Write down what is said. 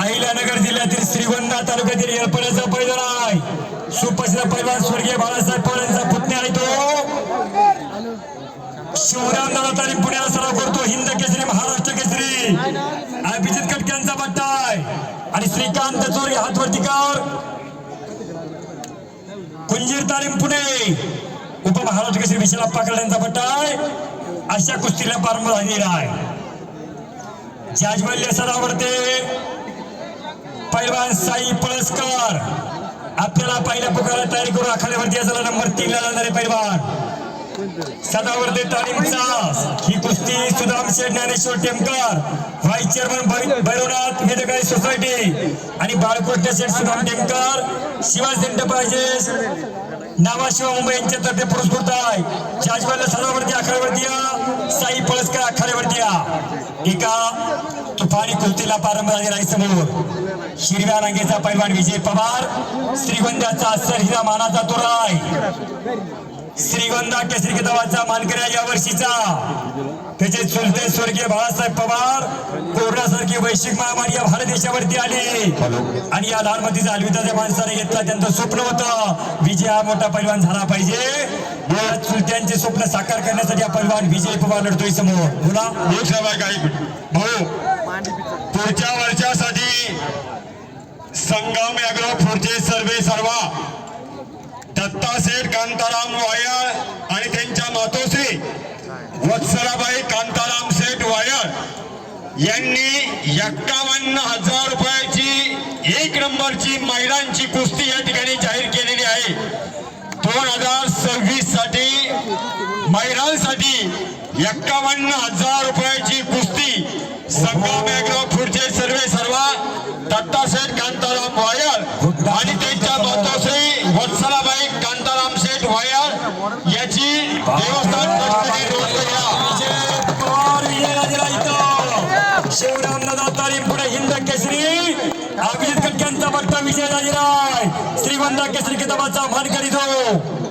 अहिल्यानगर जिल्ह्यातील श्रीगोंदा तालुक्यातील येळपड्याचा पैदल आहे. सुप्रसिद्ध पैलवान स्वर्गीय बाळासाहेब पवारांचा पुतण्या आहे तो. शिवराम दादा पुण्याला सराव करतो. हिंद केसरी महाराष्ट्र केसरी. अभिजित कटक्यांचा बट्टा आहे. आणि श्रीकांत चोरी हातवरती कर कुंजीर तालीम पुणे. उपमहाराष्ट्र केसरी विशाल अप्पा यांचा बट्टा आहे. अशा कुस्तीला प्रारंभ झालेला आहे. जाजमल्य सरावरते पैलवान साई पळसकर. आपल्याला पहिल्या पुकारा तयारी करून आखाड्यावरती याचा नंबर तीन ला जाणारे पैलवान. सदावर्ते तालीमचा. ही कुस्ती Sudam Sheth Dnyaneshwar Temkar. Vice chairman Bhairavnath Medkali society. आणि बाळकृष्ण शेठ सुदाम टेमकर. शिवाजी पाहिजे नावाशिवा मुंबई यांच्यातर्फे पुरस्कृत आहे जाजवाला सदावरती आखाड्यावरती साई पळसकर आखाड्यावरती एका तुफानी कृतीला पारंभ झालेला समोर. हिरव्या रंगेचा पैलवान विजय पवार श्रीगोंद्याचा सरहिरा मानाचा तुरा आहे श्रीगोंदा केसरी किताबाचा मानकऱ्या या वर्षीचा. त्याचे चुलते स्वर्गीय बाळासाहेब पवार कोरोनासारखी वैश्विक महामारी या भारत देशावरती आली. आणि या लहान मतीचा अलविदा त्या माणसाने घेतला. त्यांचं स्वप्न होतं विजय हा मोठा पैलवान झाला पाहिजे. या चुलत्यांचे स्वप्न साकार करण्यासाठी हा पैलवान विजय पवार लढतोय समोर. बोला. काही भाऊ पुढच्या वर्षासाठी संगम अॅग्रो पुढचे सर्वे सर्वा. दत्तासेठ कांताराम वायर आणि त्यांच्या मातोश्री वत्सलाबाई कांताराम सेठ वायर यांनी एक्कावन्न हजार रुपयाची एक नंबरची महिलांची कुस्ती या ठिकाणी जाहीर केलेली आहे. दोन हजार सव्वीससाठी महिलांसाठी एक्कावन्न हजार रुपयाची कुस्ती संगम अॅग्रो पुढचे सर्वे सर्वा दत्तासेठ कांताराम वायर आणि त्यांच्या मातोश्री वत्सलाबाई कांताराम शेठ वायर याची देवस्थान ट्रस्टने नोंद घ्या विजय पवार विजयराजेला इथं याची देवस्थान शिवरामदातारी पुढे हिंद केसरी अभिजित कटक्यांचा पट्टा विजय राजेराय श्रीगोंदा केसरी किताबाचा मान करीतो